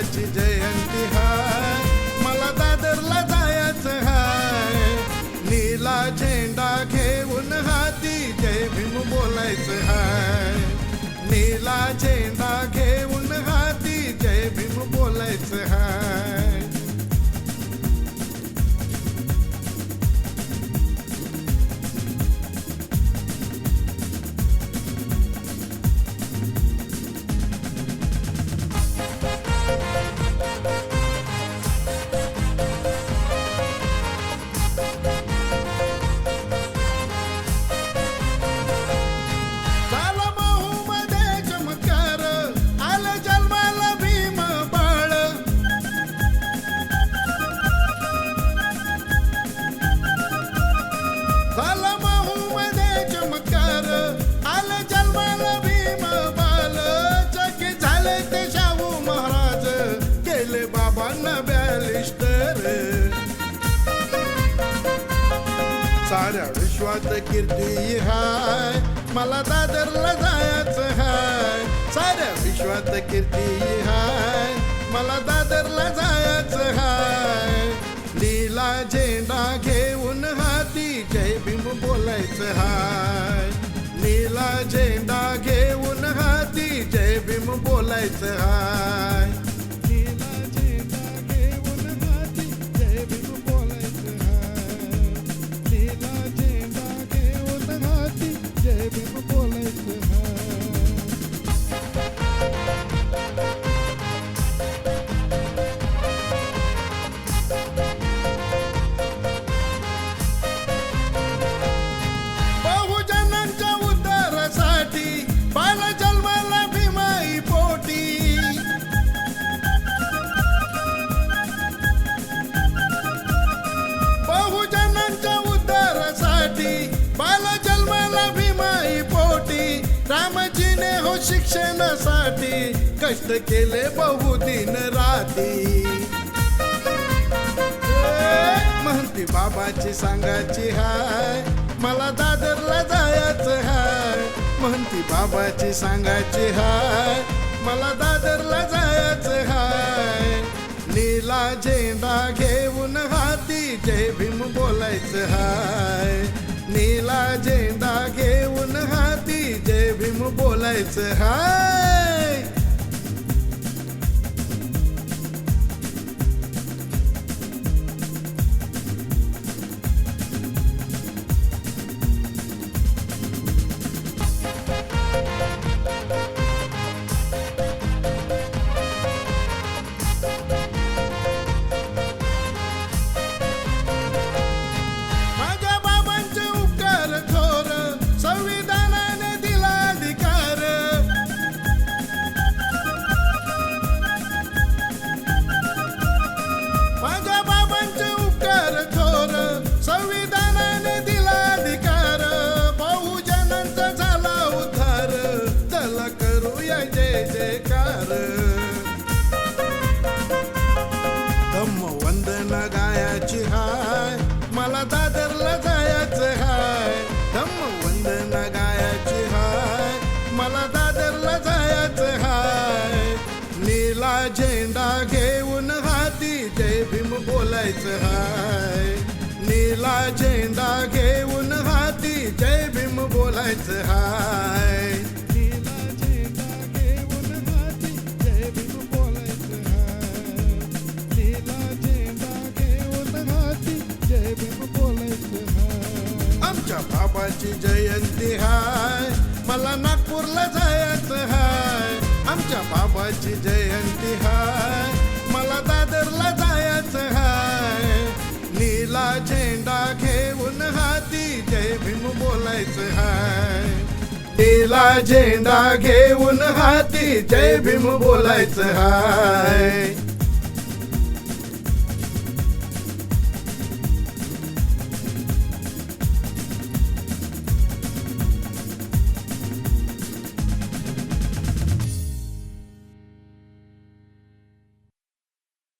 बाबाची जयंती हाय. मला दादरला जायचं हाय. नीला झेंडा घेऊन हाती जय भीम बोलायचं हाय. नीला झेंडा साऱ्या विश्वात कीर्ती हाय. मला दादरला जायचं हाय. साऱ्या विश्वात कीर्ती हाय. मला दादरला जायचं हाय. नीला झेंडा घेऊन हाती जय भीम बोलायचं हाय. नीला झेंडा घेऊन हाती जय भीम बोलायचं हाय. शिक्षणासाठी कष्ट केले बहुदिन राती. म्हणती बाबाची सांगायची हाय मला दादरला जायचं हाय. म्हणती बाबाची सांगायची हाय मला दादरला जायचं हाय. नीला झेंडा घेऊन हाती जय भीम बोलायचं हाय. नीला झेंडा घेऊन हाती बोलायचं. हाय! हा झेंडा घेऊन हाती जय भीम बोलायचं हाय घेऊन हाती जय भीम बोलायचं हाय झेंडा घेऊन हाती. जय भीम बोलायचं हाय. आमच्या बाबाची जयंती हाय. मला नागपूरला जायचं हाय. आमच्या बाबाची जयंती हाय. मला दादरला करायचं हाय. तिला झेंडा घेऊन हाती जय भीम बोलायचं हाय.